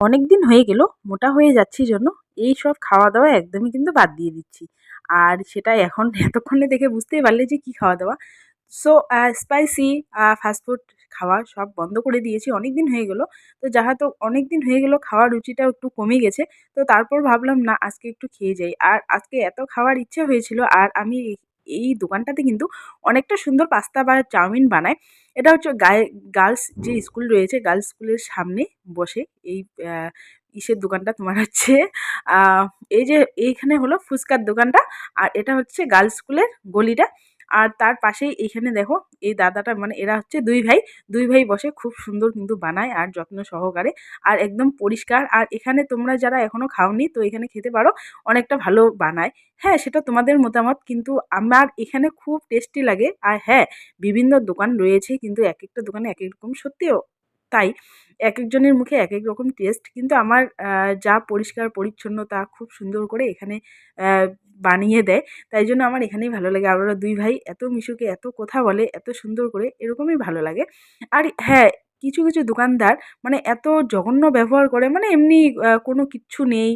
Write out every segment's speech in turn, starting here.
অনেক দিন হয়ে গেল, মোটা হয়ে যাচ্ছি জন্য, এই সব খাওয়া দাওয়া একদমই কিন্তু বাদ দিয়ে দিচ্ছি। আর সেটা এখন এতক্ষণে দেখে বুঝতেই পারলে যে কী খাওয়া দাওয়া সো স্পাইসি ফাস্টফুড খাওয়া সব বন্ধ করে দিয়েছি অনেক দিন হয়ে গেলো। তো যাহাতো অনেক দিন হয়ে গেলো, খাওয়ার রুচিটাও একটু কমে গেছে, তো তারপর ভাবলাম না, আজকে একটু খেয়ে যাই। আর আজকে এত খাওয়ার ইচ্ছে হয়েছিল, আর আমি এই দোকানটাতে কিন্তু অনেকটা সুন্দর পাস্তা বা চাউমিন বানায়। এটা হচ্ছে গায়ে গার্লস যে স্কুল রয়েছে গার্লস স্কুলের সামনে বসে এই ইসের দোকানটা তোমার হচ্ছে এই যে এইখানে হলো ফুচকার দোকানটা আর এটা হচ্ছে গার্লস স্কুলের গলিটা। আর তার পাশেই এইখানে দেখো, এই দাদাটা মানে এরা হচ্ছে দুই ভাই। দুই ভাই বসে খুব সুন্দর কিন্তু বানায় আর যত্ন সহকারে আর একদম পরিষ্কার। আর এখানে তোমরা যারা এখনও খাওনি তো এখানে খেতে পারো, অনেকটা ভালো বানায়। হ্যাঁ সেটা তোমাদের মতামত কিন্তু আমার এখানে খুব টেস্টি লাগে। আর হ্যাঁ বিভিন্ন দোকান রয়েছে কিন্তু এক একটা দোকানে এক এক রকম সত্যিও তাই। এক একজনের মুখে এক এক রকম টেস্ট কিন্তু আমার যা পরিষ্কার, পরিচ্ছন্নতা খুব সুন্দর করে এখানে বানিয়ে দেয়। তাই জন্য আমার এখানেই ভালো লাগে। আর দুই ভাই এত মিশুকে এত কথা বলে, এত সুন্দর করে এরকমই ভালো লাগে। আর হ্যাঁ কিছু কিছু দোকানদার মানে এত জঘন্য ব্যবহার করে মানে এমনি কোনো কিচ্ছু নেই।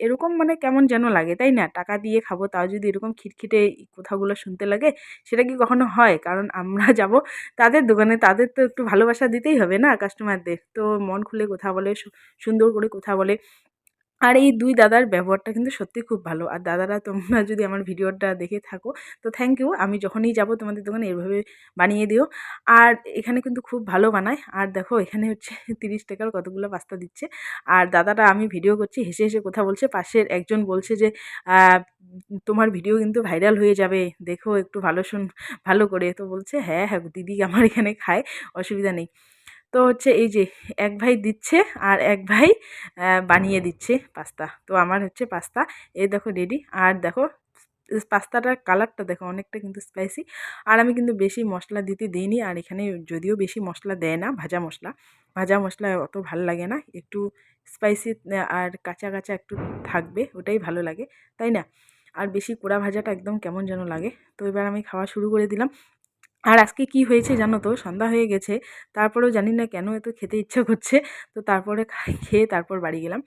এরকম মানে কেমন যেন লাগে, তাই না? টাকা দিয়ে খাব, তাও যদি এরকম খিটখিটে কথাগুলো শুনতে লাগে, সেটা কি কখনো হয়? কারণ আমরা যাব তাদের দোকানে, তাদের তো একটু ভালোবাসা দিতেই হবে না কাস্টমারদের তো মন খুলে কথা বলে সুন্দর করে কথা বলে। আর এই দুই দাদার ব্যবহারটা কিন্তু সত্যিই খুব ভালো। আর দাদারা তোমরা যদি আমার ভিডিওটা দেখে থাকো, তো থ্যাংক ইউ আমি যখনই যাব তোমাদের দোকানে এভাবে বানিয়ে দিও। আর এখানে কিন্তু খুব ভালো বানায়। আর দেখো, এখানে হচ্ছে তিরিশ টাকার কতগুলো পাস্তা দিচ্ছে। আর দাদাটা আমি ভিডিও করছি, হেসে হেসে কথা বলছে। পাশের একজন বলছে যে তোমার ভিডিও কিন্তু ভাইরাল হয়ে যাবে। দেখো, একটু ভালো শুন, ভালো করে। তো বলছে হ্যাঁ হ্যাঁ দিদি আমার এখানে খায়, অসুবিধা নেই। তো হচ্ছে এই যে এক ভাই দিচ্ছে আর এক ভাই বানিয়ে দিচ্ছে পাস্তা। তো আমার হচ্ছে পাস্তা। এই দেখো রেডি আর দেখো পাস্তাটার কালারটা দেখো অনেকটা কিন্তু স্পাইসি আর আমি কিন্তু বেশি মশলা দিতে দিইনি। আর এখানে যদিও বেশি মশলা দেয় না, ভাজা মশলা। ভাজা মশলা অত ভালো লাগে না। একটু স্পাইসি আর কাঁচা কাঁচা একটু থাকবে, ওটাই ভালো লাগে, তাই না? আর বেশি পোড়া ভাজাটা একদম কেমন যেন লাগে। তো এবার আমি খাওয়া শুরু করে দিলাম। আর আজকে কি হয়েছে জানো তো? সন্ধ্যা হয়ে গেছে, তারপরেও জানি না কেন এত খেতে ইচ্ছা করছে। তো তারপরে খেয়ে তারপর বাড়ি গেলাম।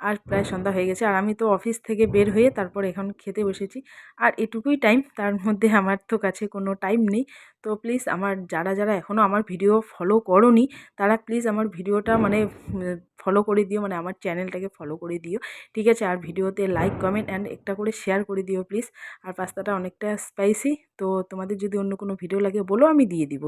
আর প্রায় সন্ধ্যা হয়ে গেছে। আর আমি তো অফিস থেকে বের হয়ে তারপর এখন খেতে বসেছি। আর এটুকুই টাইম তার মধ্যে আমার তো কাছে কোনো টাইম নেই। তো প্লিজ আমার যারা যারা এখনও আমার ভিডিও ফলো করনি, তারা প্লিজ আমার ভিডিওটা মানে ফলো করে দিও। মানে আমার চ্যানেলটাকে ফলো করে দিও। ঠিক আছে? আর ভিডিওতে লাইক কমেন্ট অ্যান্ড একটা করে শেয়ার করে দিও প্লিজ আর পাস্তাটা অনেকটা স্পাইসি তো তোমাদের যদি অন্য কোনো ভিডিও লাগে বলো, আমি দিয়ে দিব।